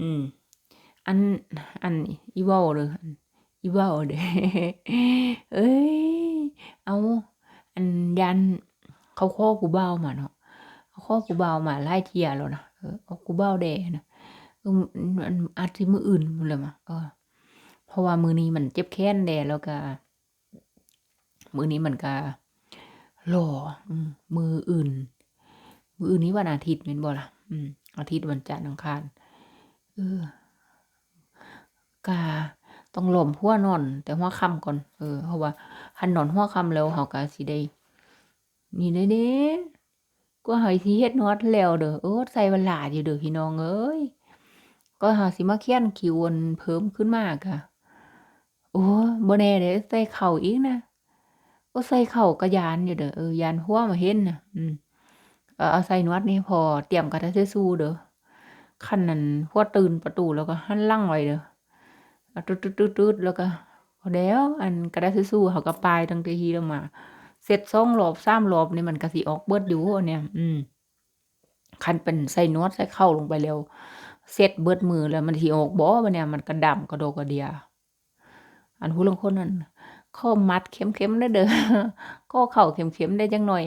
อืม อัน อันอีว้าเด้ออีเว้าเด้เอ้ย เอา อันยัน เขาข้อผู้บ่ามาเนาะเขาข้อผู้บ่ามาหลายเทียแล้วนะเออเอาผู้บ่าแดนะเอออันอาจสิมืออื่นพุ่นแหละมั้งเออเพราะว่ามือนี้มันเจ็บแค้นแดแล้วก็ มือนี้มันก็รออืมมื้ออื่น มืออื่นนี้วันอาทิตย์แม่นบ่ล่ะ อืม อาทิตย์วันจันทร์อังคารเออก็ต้องหล้อมหัวนอน แต่หัวค่ำก่อน เออเพราะว่าคันนอนหัวค่ำแล้วเราก็สิได้นี่เด้เด้กว่าเราสิเฮ็ดฮอดแล้วเด้อโอ้ใช้เวลาอยู่เด้อพี่น้องเอ้ยก็เราสิมาเคียนคิวนเพิ่มขึ้นมาก็โอ้บ่แน่เด้ใส่เข้าอีกนะโอ้ใส่เข้าวก็ย้านอยู่เด้อเออยานหัวมาเห็นนะอืม เออเอาใส่นวดนี่พอเตรียมกระดาษทิชชู่เด้อคันนั้นหัวตื่นประตูแล้วก็หันหลังไว้เด้อเอาตึ๊ดๆๆๆแล้วก็พอแล้ว อันกระดาษทิชชู่เขาก็ปลายตั้งแต่ทีลงมา เสร็จ2รอบ3รอบนี่มันก็สิออกเบิดอยู่อันเนี้ยอืมคันเป็นใส่นวดใส่เข้าลงไปแล้ว เสร็จเบิดมือแล้วมันสิออกบ่บัดเนี้ยมันก็ดำกระโดกระเดีย อันผู้ลงคนนั้นข้อมัดเข็มๆเด้เด้อข้อเข่าเข็มๆได้จักหน่อย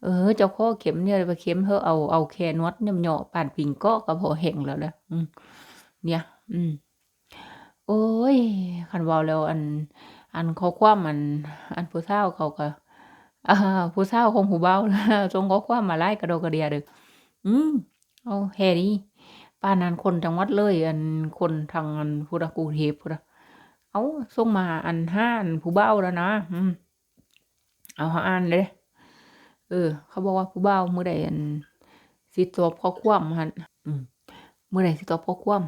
เออ เจ้าข้อเข็มเนี่ยไปเข็มเฮาเอาเอาแค่นวดเนี่ย่อๆปานปิ่งเกาะก็พอแห้งแล้วแหละอืมเนี่ย อืม โอ๊ยคันเว้าแล้วอัน อันข้อความอัน อันผู้สาวเขาก็อาผู้สาวของผู้บ่าวส่งข้อความมาหลายกระโดกระเดียด้ออืมเอาแฮ่นี้ปานนั้นคนจังหวัดเลย อันคนทางอันพุนน่ะกรุงเทพพู้นน่ะเอาส่งมาอันห้าอันผู้เบ่าแล้วนะ อืม เอาเฮาอ่านเด้ เออ เขาบอกว่าผู้บ่าวมื้อใดอันสิตอบข้อความหั่นอืมมื้อใดสิตอบข้อความ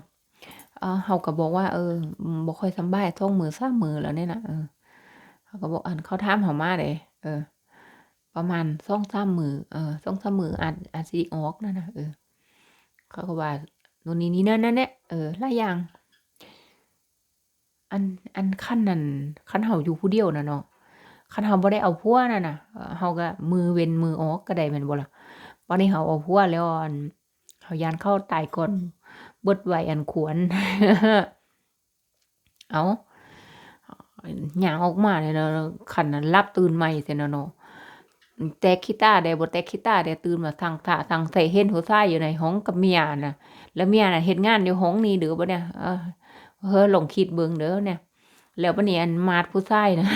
อ่าเราก็บอกว่า เออบอืมบ่ค่อยสบาย2มื้อ3มื้อแล้วเนี่ยนะเออเขาก็บอกอันเขาถามเรามาเด้เออ ประมาณ2-3มื้อเออ2-3มื้ออาจอาจสิออกนั่นนะเออเขาก็ว่านู่นนี่นี่นั่นนั่นแหละเออหลายอย่างอันอันคันนั้นคันเราอยู่ผู้เดียวนะเนาะ คันเราบ่ได้เอาผัวนั่นน่ะเออเราก็มือเว้นมือออกก็ได้แม่นบ่ล่ะบัดนี้เราเอาผัวแล้วอันเรายานเข้าตายก่อนเบิดไว้อันควรเอ้าย่างออกมาเนี่ยเนาะคันนั้นหลับตื่นใหม่ซี้น่ะเนาะแตกขี้ตาได้บ่แตกขี้ตาได้ตื่นมาสั่งท่าสั่งใส่เห็นผู้ายอยู่ในห้องกับเมียน่ะ แล้วเมียน่ะเฮ็ดงานอยู่ห้องนี้เด้อบัดเนี้ยเออเฮ้อลองคิดเบิ่งเด้อเนี่ย แล้วบัดนี้อันมาดผู้ชายนะ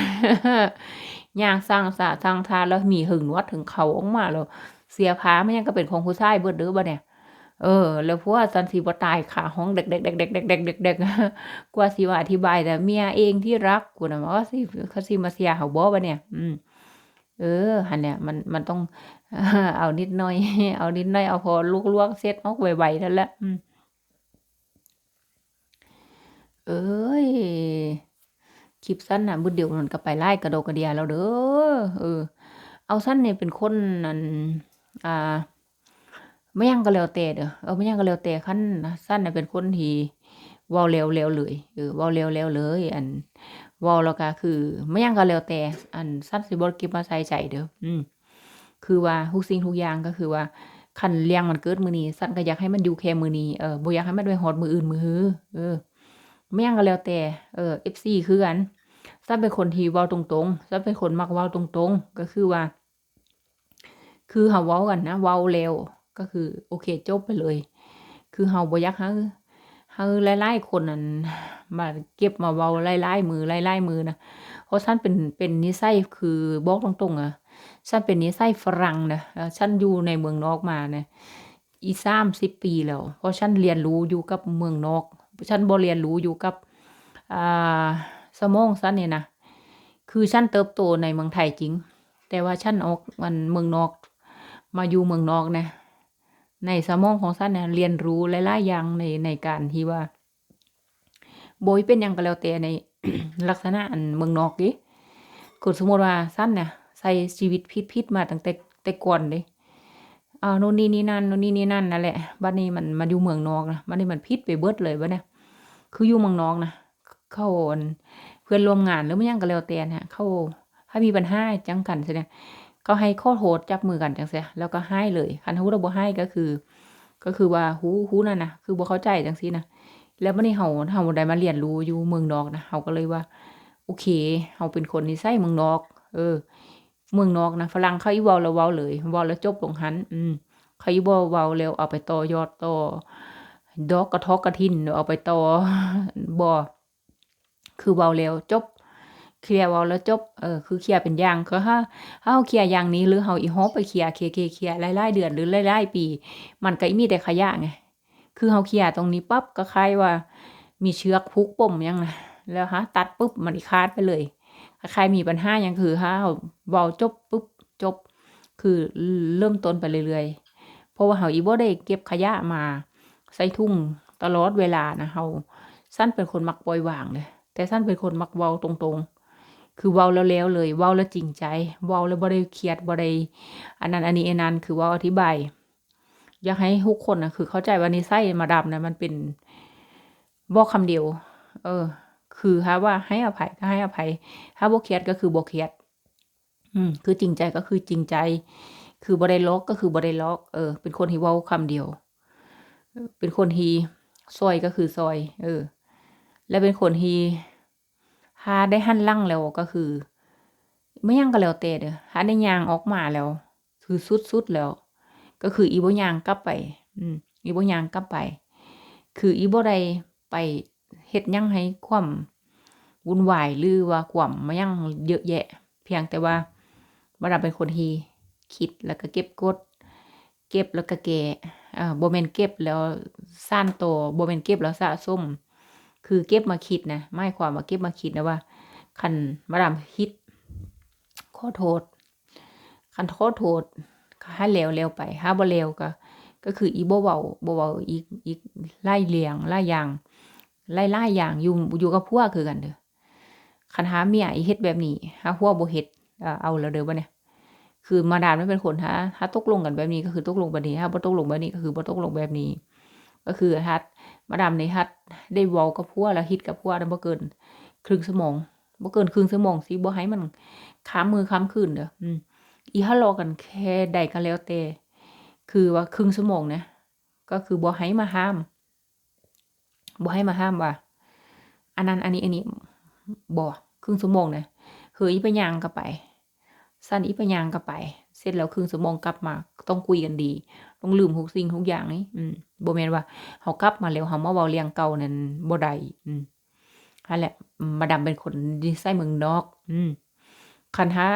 ย่างสั่งสะสั่งท่าแล้วมีหึงนวดถึงเขาออกมาแล้ว เสื้อผ้าไมันยังก็เป็นของผู้ชายเบิดเด้อบัดเนี้ยเออ แล้วผัวฉันสิบ่ตายคาห้องเด็กๆๆๆๆๆๆกเด็กเด็กเด็กเด็กกว่าสิว่าอธิบายแต่เมียเองที่รักพู้นน่ะว่าสิเขาสิมาเสียเราบ่บัดเนี่ย อืมเออหั่นแหละมันมันต้องเอานิดหน่อย เอานิดหน่อยเอาพอลวกๆเสร็จออกไวๆนั่นแหละเอ้ย คลิปสั้นน่ะมื้อเดียวมันก็ไปหลายกระโดกกระเดียแล้วเด้อเออ เอาสั้นเนี่ยเป็นคนอันอ่าบ่ยังก็แล้วแต่เด้อเออบ่ยังก็แล้วแต่คันสั้นน่ะเป็นคนที่ว้าแล้วแล้วเลยเออว้าแล้วแล้วเลย อันว้าแล้วก็คือบ่ยังก็แล้วแต่ อันสั้นสิบ่เก็บมาใส่ใจเด้ออืมคือว่าทุกสิ่งทุกอย่างก็คือว่าคันเรื่องมันเกิดมือนี้สั้นก็อยากให้มันอยู่แค่มือนี้เออบ่อยากให้มันไปฮอดมืออื่นมื้อฮื้อเออ บ่ยังก็แล้วแต่เออ FC คือกันสั้นเป็นคนที่เว้าตรงๆสั้นเป็นคนมักเว้าตรงๆ ก็คือว่า คือเราเว้ากันนะเว้าแล้วก็คือ โอเคจบไปเลย คือเราบ่อยากให้ให้หลายๆคนนั้นมาเก็บมาเว้าหลายๆมือหลายๆมือนะเพราะฉันเป็นเป็นนิสัยคือบอกตรงๆอะฉันเป็นนิสัยฝรั่งนะฉันอยู่ในเมืองนอกมาเนี่ยอี30ปีแล้ว เพราะฉันเรียนรู้อยู่กับเมืองนอก ฉันบ่เรียนรู้อยู่กับอ่าสมองฉันนี่ยนะคือฉันเติบโตในเมืองไทยจริง แต่ว่าฉันออกมันเมืองนอก มาอยู่เมืองนอกนะในสมองของฉันน่ะเรียนรู้หลายๆอย่างในในการที่ว่าบ่ว่าเป็นยังก็แล้วแต่ในลักษณะอันเมืองนอกดะคือสมมติว่าฉันน่ะใช้ชีวิตผิดๆมาตั้งแต่แต่ก่อนเดะ อ่าโน่นนี่นี่นั่นโน่นนี่นี่นั่นนั่นแหละบัดนี้มันมาอยู่เมืองนอกนะบัดนี้มันผิดไปเบิดเลยบัดเนี้ยคืออยู่เมืองนอกนะเขาอันเพื่อนร่วมงานหรือบ่ยังก็แล้วแต่นะเขาถ้ามีปัญหาจังกันซี้นะเขาให้ขอโทษจับมือกันจั่งซี้แล้วก็ใหายเลยคันสมมุติว่าบ่หายก็คือ ก็คือว่าฮู้ฮู้นั่นนะคือบ่เข้าใจจังซี่นะแล้วบัดนี้เฮาเฮาได้มาเรียนรู้อยู่เมืองนอกนะเฮาก็เลยว่า โอเคเฮาเป็นคนนิสัยเมืองนอก เออ เมืองนอกนะฝรั่งเขาอีว้าแล้วว้าเลยว้าแล้วจบลงหันอืมเขาอีบ่เว้าแล้วเอาไปต่อยอดต่อดอกกระทอกกระทินเอาไปต่อบ่คือเว้าแล้วจบ เคลียร์เว้าแล้วจบเออคือเคลียร์เป็นอย่างก็ถ้าเฮาเคลียร์อย่างนี้หรือเฮาอีฮอไปเคลียร์เคลียร์เคลียร์เคลียร์หลายๆเดือนหรือหลายๆปี มันก็มีแต่ขยะไงคือเฮาเคลียร์ตรงนี้ปั๊บก็คล้ายว่า มีเชือกผูกปมยังนะแล้วฮะ ตัดปุ๊บมันอีขาดไปเลย ใครมีปัญหาหยังคือถ้าเฮาเว้าจบปุ๊บจบ คือเริ่มต้นไปเรื่อยๆ เพราะว่าเฮาอีบ่ได้เก็บขยะมาใส่ถุงตลอดเวลานะเฮาซั่นเป็นคนมักปล่อยวางเด้แต่ซั่นเป็นคนมักเว้าตรงๆ คือเว้าแล้วแล้วเลยเว้าแล้วจริงใจเว้าแล้วบ่ได้เครียดบ่ได้อันนั้นอันนี้อันนั้นคือเว้าอธิบายอยากให้ทุกคนน่ะคือเข้าใจว่านิสัยมาดามน่ะมันเป็นเว้าคำเดียว เออ คือถ้าว่าให้อภัยก็ให้อภัย ถ้าบ่เครียดก็คือบ่เครียด อืม คือจริงใจก็คือจริงใจ คือบ่ได้ลอกก็คือบ่ได้ลอก เออ เป็นคนที่ว้าคำเดียว เป็นคนที่ซอยก็คือซอย เออ และเป็นคนที่ถ้าได้หั่นลังแล้วก็คือ ไม่ยังก็แล้วแต่เด้อถ้าได้ยางออกมาแล้ว คือสุดๆแล้ว ก็คืออีบ่ยางกลับไป อืม อีบ่ยางกลับไป คืออีบ่ได้ไป เฮ็ดยังให้ความวุ่นวายหรือว่าความมายังเยอะแยะ เพียงแต่ว่ามาดาเป็นคนที่คิดแล้วก็เก็บกด เก็บแล้วก็แก้อ่าบ่แม่นเก็บแล้วซ่านต่อบ่แม่นเก็บแล้วสะสมคือเก็บมาคิดนะหมายความว่าเก็บมาคิดนะว่าคันมาดามคิดขอโทษคันขอโทษก็ให้แล้วแล้วไปถ้าบ่แล้วก็ ก็คืออีบ่เว้าบ่เว้าอีกอีกหลายเรื่องหลายอย่าง หลายๆอย่างอยู่อยู่กับผัวคือกันเด้อคันหาเมียอีเฮ็ดแบบนี้หาผัวบ่เฮ็ดอ่าเอาแล้วเด้อบัดเนี้ยคือมาดามมันเป็นคนถ้าถ้าตกลงกันแบบนี้ก็คือตกลงแบบนี้ถ้าบ่ตกลงแบบนี้ก็คือบ่ตกลงแบบนี้ ก็คือถ้ามาดามนี่ถ้าได้เว้ากับผัวแล้วเฮ็ดกับผัวนั้นบ่เกิน ครึ่งชั่วโมงบ่เกินครึ่งชั่วโมงสิบ่ให้มันค้ามมือค้ามคืนเด้ออืมอีทะเลาะกันแค่ใดก็แล้วแต่คือว่าครึ่งชั่วโมงนะก็คือบ่ให้มาห้าม บ่ให้มาห้ามว่า อันนั้นอันนี้อันนี้บ่ครึ่งชั่วโมงนะเฮ้ยไปยางก็ไปซั่นอีไปยางก็ไป เสร็จแล้วครึ่งชั่วโมงกลับมา ต้องคุยกันดี ต้องลืมทุกสิ่งทุกอย่างนี่อืมบ่แม่นว่าเฮากลับมาแล้วเฮามาเว้าเรื่องเก่านั่นบ่ได้อืมนั่นแหละ มาดาเป็นคนนิสัยเมืองนอก อืมคันถ้า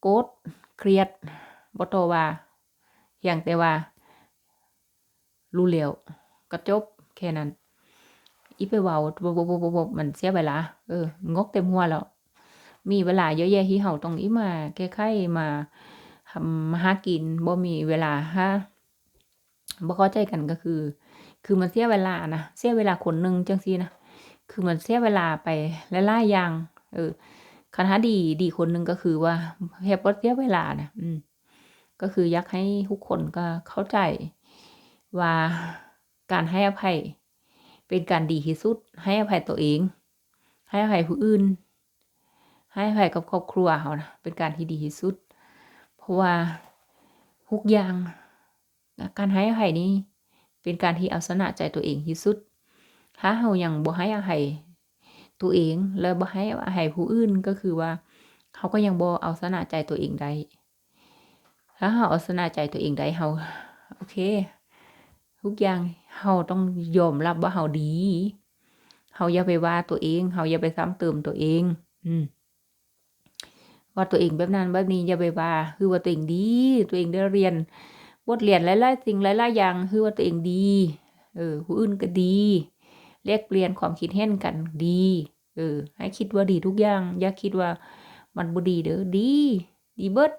โกรธเครียดบ่ต่อว่าเพียงแต่ว่า รู้แล้วก็จบ แค่นั้น อีไปเว้าบ่ๆๆๆมันเสียเวลาเอองกเต็มหัวแล้วมีเวลาเยอะแยะที่เฮาต้องอีมาแก้ไขมาทำมาหากินบ่มีเวลาหาบ่เข้าใจกันก็คือ คือมันเสียเวลานะเสียเวลาคนหนึ่งจังซี่นะคือมันเสียเวลาไปหลายๆอย่างเออคันถ้าดีดีคนหนึ่งก็คือว่าแค่บ่เสียเวลานะอืมก็คืออยากให้ทุกคนก็เข้าใจว่า การให้อภัย เป็นการดีที่สุด ให้อภัยตัวเอง ให้อภัยผู้อื่น ให้อภัยกับครอบครัวเฮานะเป็นการที่ดีที่สุด เพราะว่าทุกอย่างการให้อภัยนี้เป็นการที่เอาชนะใจตัวเองที่สุด ถ้าเฮายังบ่ให้อภัยตัวเอง แล้วบ่ให้อภัยผู้อื่นก็คือว่าเฮาก็ยังบ่เอาชนะใจตัวเองได้ ถ้าเฮาเอาชนะใจตัวเองได้เฮาโอเค ทุกอย่าง เฮาต้องยอมรับว่าเฮาดีเฮาอย่าไปว่าตัวเองเฮาอย่าไปซ้ำเติมตัวเอง อืมว่าตัวเองแบบนั้นแบบนี้อย่าไปว่าคือว่าตัวเองดี ตัวเองได้เรียนบทเรียนหลายๆสิ่งหลายๆอย่างคือว่าตัวเองดี เออผู้อื่นก็ดีแลกเปลี่ยนความคิดเห็นกันดี เออ ให้คิดว่าดีทุกอย่าง อย่าคิดว่ามันบ่ดีเด้อดี ดีเบิด